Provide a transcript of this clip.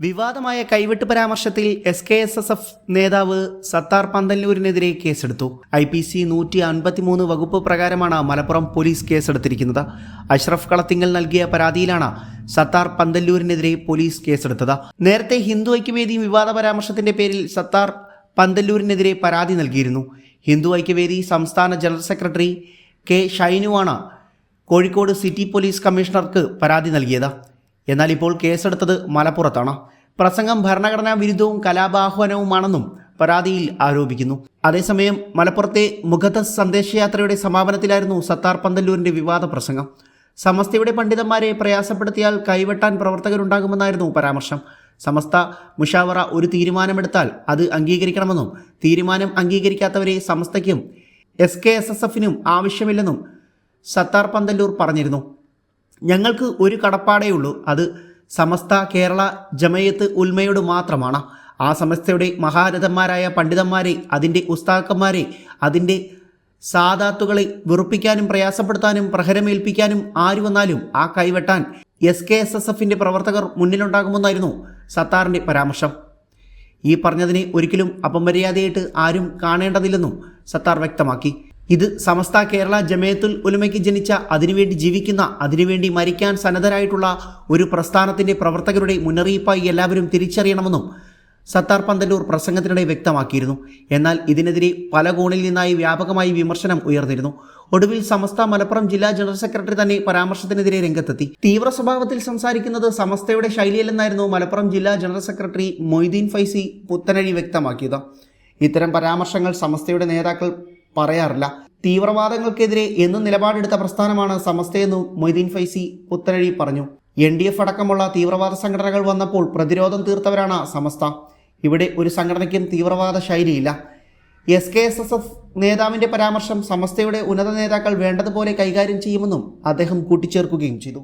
വിവാദമായ കൈവിട്ട് പരാമർശത്തിൽ S K S S F നേതാവ് സത്താർ പന്തല്ലൂരിനെതിരെ കേസെടുത്തു. ഐ പി സി നൂറ്റി അൻപത്തിമൂന്ന് വകുപ്പ് പ്രകാരമാണ് മലപ്പുറം പോലീസ് കേസെടുത്തിരിക്കുന്നത്. അഷ്റഫ് കളത്തിങ്കൽ നൽകിയ പരാതിയിലാണ് സത്താർ പന്തല്ലൂരിനെതിരെ പോലീസ് കേസെടുത്തത്. നേരത്തെ ഹിന്ദു ഐക്യവേദി വിവാദ പരാമർശത്തിന്റെ പേരിൽ സത്താർ പന്തല്ലൂരിനെതിരെ പരാതി നൽകിയിരുന്നു. ഹിന്ദു ഐക്യവേദി സംസ്ഥാന ജനറൽ സെക്രട്ടറി കെ ഷൈനുവാണ് കോഴിക്കോട് സിറ്റി പോലീസ് കമ്മീഷണർക്ക് പരാതി നൽകിയത്. എന്നാൽ ഇപ്പോൾ കേസെടുത്തത് മലപ്പുറത്താണ്. പ്രസംഗം ഭരണഘടനാ വിരുദ്ധവും കലാപാഹ്വാനവുമാണെന്നും പരാതിയിൽ ആരോപിക്കുന്നു. അതേസമയം മലപ്പുറത്തെ മുഖത്ത് സന്ദേശയാത്രയുടെ സമാപനത്തിലായിരുന്നു സത്താർ പന്തല്ലൂരിന്റെ വിവാദ പ്രസംഗം. സമസ്തയുടെ പണ്ഡിതന്മാരെ പ്രയാസപ്പെടുത്തിയാൽ കൈവെട്ടാൻ പ്രവർത്തകരുണ്ടാകുമെന്നായിരുന്നു പരാമർശം. സമസ്ത മുഷാവറ ഒരു തീരുമാനമെടുത്താൽ അത് അംഗീകരിക്കണമെന്നും തീരുമാനം അംഗീകരിക്കാത്തവരെ സമസ്തയ്ക്കും എസ് കെ എസ് എസ് എഫിനും ആവശ്യമില്ലെന്നും സത്താർ പന്തല്ലൂർ പറഞ്ഞിരുന്നു. ഞങ്ങൾക്ക് ഒരു കടപ്പാടേ ഉള്ളൂ. അത് സമസ്ത കേരള ജമയത്ത് ഉൽമയോട് മാത്രമാണ്. ആ സമസ്തയുടെ മഹാരഥന്മാരായ പണ്ഡിതന്മാരെ അതിന്റെ ഉസ്താക്കന്മാരെ അതിന്റെ സാദാത്തുകളെ വെറുപ്പിക്കാനും പ്രയാസപ്പെടുത്താനും പ്രഹരമേൽപ്പിക്കാനും ആര് വന്നാലും ആ കൈവെട്ടാൻ എസ് കെ എസ് എസ് എഫിന്റെ പ്രവർത്തകർ മുന്നിലുണ്ടാകുമെന്നായിരുന്നു സത്താറിന്റെ പരാമർശം. ഈ പറഞ്ഞതിനെ ഒരിക്കലും അപമര്യാദയായിട്ട് ആരും കാണേണ്ടതില്ലെന്നും സത്താർ വ്യക്തമാക്കി. ഇത് സമസ്ത കേരള ജമയത്തുൽ ഉലമയ്ക്ക് ജനിച്ച അതിനുവേണ്ടി ജീവിക്കുന്ന അതിനുവേണ്ടി മരിക്കാൻ സന്നദ്ധരായിട്ടുള്ള ഒരു പ്രസ്ഥാനത്തിന്റെ പ്രവർത്തകരുടെ മുന്നറിയിപ്പായി എല്ലാവരും തിരിച്ചറിയണമെന്നും സത്താർ പന്തല്ലൂർ പ്രസംഗത്തിനിടെ വ്യക്തമാക്കിയിരുന്നു. എന്നാൽ ഇതിനെതിരെ പല കോണിൽ നിന്നായി വ്യാപകമായി വിമർശനം ഉയർന്നിരുന്നു. ഒടുവിൽ സമസ്ത മലപ്പുറം ജില്ലാ ജനറൽ സെക്രട്ടറി തന്നെ പരാമർശത്തിനെതിരെ രംഗത്തെത്തി. തീവ്ര സ്വഭാവത്തിൽ സംസാരിക്കുന്നത് സമസ്തയുടെ ശൈലിയല്ലെന്നായിരുന്നു മലപ്പുറം ജില്ലാ ജനറൽ സെക്രട്ടറി മൊയ്തീൻ ഫൈസി പുത്തനഴി വ്യക്തമാക്കിയത്. ഇത്തരം പരാമർശങ്ങൾ സമസ്തയുടെ നേതാക്കൾ പറയാറില്ല. തീവ്രവാദങ്ങൾക്കെതിരെ എന്നും നിലപാടെടുത്ത പ്രസ്ഥാനമാണ് സമസ്തയെന്നും മൊയ്തീൻ ഫൈസി പുത്തനഴി പറഞ്ഞു. എൻ ഡി എഫ് അടക്കമുള്ള തീവ്രവാദ സംഘടനകൾ വന്നപ്പോൾ പ്രതിരോധം തീർത്തവരാണ് സമസ്ത. ഇവിടെ ഒരു സംഘടനയ്ക്കും തീവ്രവാദ ശൈലിയില്ല. S K S S F നേതാവിന്റെ പരാമർശം സമസ്തയുടെ ഉന്നത നേതാക്കൾ വേണ്ടതുപോലെ കൈകാര്യം ചെയ്യുമെന്നും അദ്ദേഹം കൂട്ടിച്ചേർക്കുകയും ചെയ്തു.